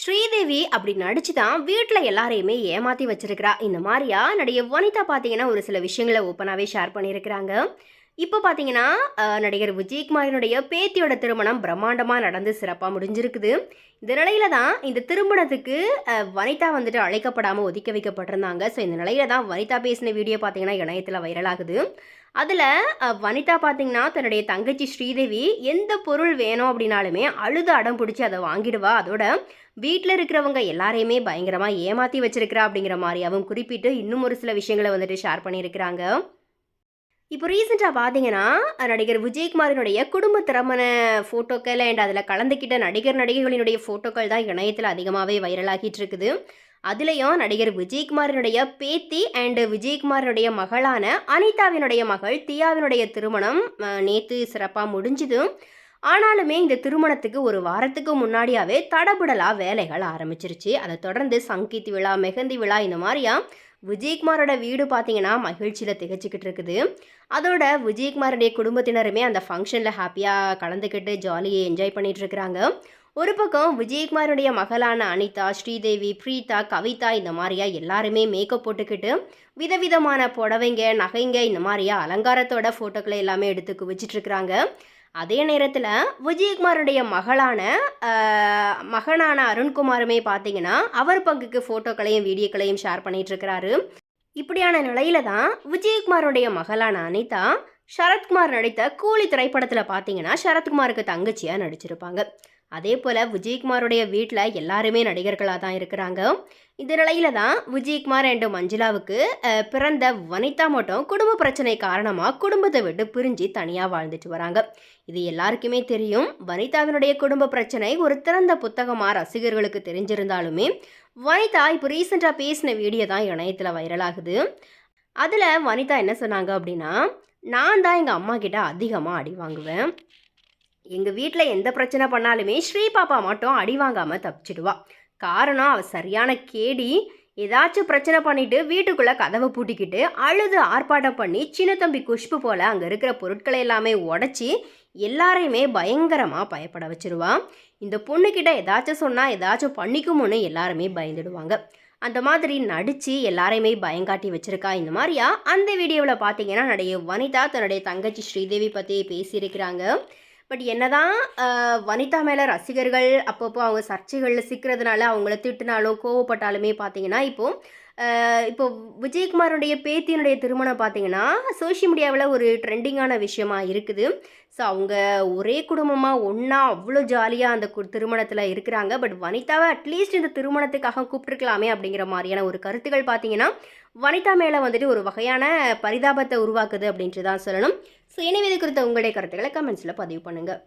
ஸ்ரீதேவி அப்படி நடிச்சு தான் வீட்டில் எல்லாரையுமே ஏமாற்றி வச்சிருக்கிறா. இந்த மாதிரியா நடிகை வனிதா பார்த்தீங்கன்னா ஒரு சில விஷயங்களை ஓப்பனாகவே ஷேர் பண்ணியிருக்கிறாங்க. இப்போ பார்த்தீங்கன்னா நடிகர் விஜயகுமாரினுடைய பேத்தியோட திருமணம் பிரம்மாண்டமாக நடந்து சிறப்பாக முடிஞ்சிருக்குது. இந்த நிலையில தான் இந்த திருமணத்துக்கு வனிதா வந்துட்டு அழைக்கப்படாமல் ஒதுக்கி வைக்கப்பட்டிருந்தாங்க. ஸோ இந்த நிலையில தான் வனிதா பேசின வீடியோ பார்த்தீங்கன்னா இணையத்தில் வைரலாகுது அதில் வனிதா பார்த்தீங்கன்னா தன்னுடைய தங்கச்சி ஸ்ரீதேவி எந்த பொருள் வேணும் அப்படின்னாலுமே அழுது அடம் பிடிச்சி அதை வாங்கிடுவா. அதோட வீட்டில் இருக்கிறவங்க எல்லாரையுமே பயங்கரமாக ஏமாற்றி வச்சிருக்கிறா அப்படிங்கிற மாதிரியாவும் குறிப்பிட்டு இன்னும் ஒரு சில விஷயங்களை வந்துட்டு ஷேர் பண்ணியிருக்கிறாங்க. இப்போ ரீசெண்டாக பார்த்தீங்கன்னா நடிகர் விஜயகுமாரினுடைய குடும்ப திருமண ஃபோட்டோக்கள் அண்ட் அதில் கலந்துக்கிட்ட நடிகர் நடிகைகளினுடைய ஃபோட்டோக்கள் தான் இணையத்தில் அதிகமாகவே வைரலாகிட்டு இருக்குது. அதுலேயும் நடிகர் விஜயகுமாரினுடைய பேத்தி அண்டு விஜயகுமாரினுடைய மகளான அனிதாவினுடைய மகள் தியாவினுடைய திருமணம் நேற்று சிறப்பாக முடிஞ்சுது. ஆனாலுமே இந்த திருமணத்துக்கு ஒரு வாரத்துக்கு முன்னாடியாவே தடபுடலாக வேலைகள் ஆரம்பிச்சிருச்சு. அதை தொடர்ந்து சங்கீத் விழா மெஹந்தி விழா இந்த மாதிரியா விஜயகுமாரோட வீடு பார்த்தீங்கன்னா மகிழ்ச்சியில் திகச்சிக்கிட்டு இருக்குது. அதோட விஜயகுமாருடைய குடும்பத்தினருமே அந்த ஃபங்க்ஷனில் ஹாப்பியாக கலந்துக்கிட்டு ஜாலியை என்ஜாய் பண்ணிகிட்டு இருக்கிறாங்க. ஒரு பக்கம் விஜயகுமாருடைய மகளான அனிதா ஸ்ரீதேவி பிரீதா கவிதா இந்த மாதிரியா எல்லாருமே மேக்கப் போட்டுக்கிட்டு விதவிதமான புடவைங்க நகைங்க இந்த மாதிரியா அலங்காரத்தோட ஃபோட்டோக்களை எல்லாமே எடுத்து குவிச்சிட்ருக்குறாங்க அதே நேரத்தில் விஜயகுமாருடைய மகளான மகனான அருண்குமாருமே பார்த்தீங்கன்னா அவர் பங்குக்கு ஃபோட்டோக்களையும் வீடியோக்களையும் ஷேர் பண்ணிகிட்ருக்கிறாரு இப்படியான நிலையில தான் விஜயகுமாருடைய மகளான அனிதா சரத்குமார் நடித்த கூலி திரைப்படத்தில் பார்த்தீங்கன்னா சரத்குமாருக்கு தங்கச்சியாக நடிச்சிருப்பாங்க. அதே போல் விஜயகுமாருடைய வீட்டில் எல்லாருமே நடிகர்களாக தான் இருக்கிறாங்க. இந்த நிலையில தான் விஜயகுமார் அண்டு மஞ்சுளாவுக்கு பிறந்த வனிதா மட்டும் குடும்ப பிரச்சனை காரணமாக குடும்பத்தை விட்டு பிரிஞ்சு தனியாக வாழ்ந்துட்டு வராங்க. இது எல்லாருக்குமே தெரியும். வனிதாவினுடைய குடும்ப பிரச்சனை ஒரு திறந்த புத்தகமாக ரசிகர்களுக்கு தெரிஞ்சிருந்தாலுமே வனிதா இப்போ ரீசெண்டாக பேசின வீடியோ தான் இணையத்தில் வைரலாகுது. அதில் வனிதா என்ன சொன்னாங்க அப்படின்னா நான் தான் எங்கள் அம்மா கிட்ட அதிகமாக அடி வாங்குவேன். எங்கள் வீட்டில் எந்த பிரச்சனை பண்ணாலுமே ஸ்ரீ பாப்பா மட்டும் அடி வாங்காமல் தப்பிச்சிடுவா. காரணம் அவள் சரியான கேடி. ஏதாச்சும் பிரச்சனை பண்ணிட்டு வீட்டுக்குள்ளே கதவை பூட்டிக்கிட்டு அழுது ஆர்ப்பாட்டம் பண்ணி சின்ன தம்பி குஷ்பு போல் அங்கே இருக்கிற பொருட்களை எல்லாமே உடச்சி எல்லாரையுமே பயங்கரமாக பயப்பட வச்சிருவா. இந்த பொண்ணுக்கிட்ட ஏதாச்சும் சொன்னால் ஏதாச்சும் பண்ணிக்குமோன்னு எல்லாருமே பயந்துடுவாங்க. அந்த மாதிரி நடித்து எல்லாரையுமே பயங்காட்டி வச்சுருக்கா. இந்த மாதிரியா? அந்த வீடியோவில் பார்த்தீங்கன்னா நடிகை வனிதா தன்னுடைய தங்கச்சி ஸ்ரீதேவி பற்றி பேசியிருக்கிறாங்க. பட் என்னதான் வனிதா மேலே ரசிகர்கள் அப்பப்போ அவங்க சர்ச்சைகளில் சிக்கிறதுனால அவங்கள திட்டினாலும் கோவப்பட்டாலுமே பார்த்தீங்கன்னா இப்போது இப்போ விஜயகுமாருடைய பேத்தியினுடைய திருமணம் பார்த்தீங்கன்னா சோஷியல் மீடியாவில் ஒரு ட்ரெண்டிங்கான விஷயமா இருக்குது. ஸோ அவங்க ஒரே குடும்பமாக ஒன்றா அவ்வளோ ஜாலியாக அந்த கு- திருமணத்தில் இருக்கிறாங்க. பட் வனிதாவை அட்லீஸ்ட் இந்த திருமணத்துக்காக கூப்பிட்டுருக்கலாமே அப்படிங்கிற மாதிரியான ஒரு கருத்துக்கள் பார்த்தீங்கன்னா வனிதா மேலே வந்துட்டு ஒரு வகையான பரிதாபத்தை உருவாக்குது அப்படின்ட்டு தான் சொல்லணும். ஸோ எனவே இது குறித்த உங்களுடைய கருத்துக்களை கமெண்ட்ஸில் பதிவு பண்ணுங்கள்